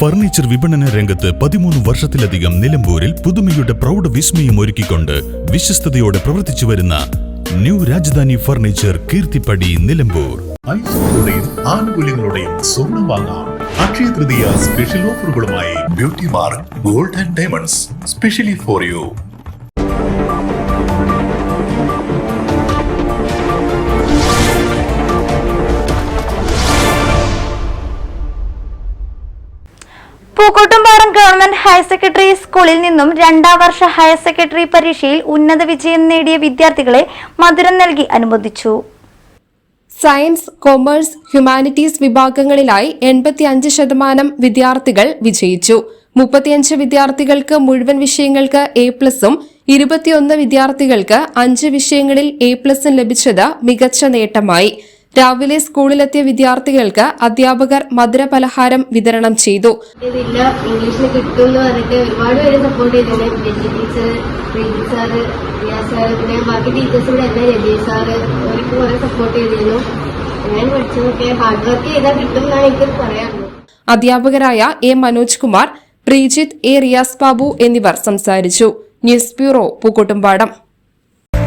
Furniture വിപണന രംഗത്ത് പതിമൂന്ന് വർഷത്തിലധികം നിലമ്പൂരിൽ പുതുമയുടെ പ്രൗഢ വിസ്മയം ഒരുക്കിക്കൊണ്ട് വിശ്വസ്തയോടെ പ്രവർത്തിച്ചു വരുന്ന ന്യൂ രാജധാനി ഫർണിച്ചർ കീർത്തിപ്പടി നിലമ്പൂർ. ആനുകൂല്യങ്ങളുടെയും സ്വർണം വാങ്ങാം. Akshaya Tritiya special ഓഫറുകളുമായി beauty mark gold and diamonds specially for you Pookkottumpadam government higher secondary സ്കൂളിൽ നിന്നും രണ്ടാം വർഷ ഹയർ സെക്കൻഡറി പരീക്ഷയിൽ ഉന്നത വിജയം നേടിയ വിദ്യാർത്ഥികളെ മധുരം നൽകി അനുമോദിച്ചു. സയൻസ് കൊമേഴ്സ് ഹ്യൂമാനിറ്റീസ് വിഭാഗങ്ങളിലായി എൺപത്തിയഞ്ച് ശതമാനം വിദ്യാർത്ഥികൾ വിജയിച്ചു. മുപ്പത്തിയഞ്ച് വിദ്യാർത്ഥികൾക്ക് മുഴുവൻ വിഷയങ്ങൾക്ക് എ പ്ലസും ഇരുപത്തിയൊന്ന് വിദ്യാർത്ഥികൾക്ക് അഞ്ച് വിഷയങ്ങളിൽ എ പ്ലസും ലഭിച്ചത് മികച്ച നേട്ടമായി. രാവിലെ സ്കൂളിലെത്തിയ വിദ്യാർത്ഥികൾക്ക് അധ്യാപകർ മധുര പലഹാരം വിതരണം ചെയ്തു. ഇതില്ല ഇംഗ്ലീഷിന് കിട്ടും എന്ന് പറഞ്ഞിട്ട് ഒരുപാട് പേര് സപ്പോർട്ട് ചെയ്തിട്ടുണ്ട്. ടീച്ചർ സാറ് സാറ് പിന്നെ ബാക്കി ടീച്ചേഴ്സ് ഇവിടെ എല്ലാം രജീഷ് സാറ് അവരൊക്കെ കുറെ സപ്പോർട്ട് ചെയ്തിരുന്നു. ഞാൻ പഠിച്ചതൊക്കെ ഹാർഡ് വർക്ക് ചെയ്താൽ കിട്ടും എന്നാണ് എനിക്ക് പറയാറുള്ളത് അധ്യാപകരായ എ മനോജ് കുമാർ പ്രീജിത്ത് എ റിയാസ് ബാബു എന്നിവർ സംസാരിച്ചു. News bureau Pookkottumpadam.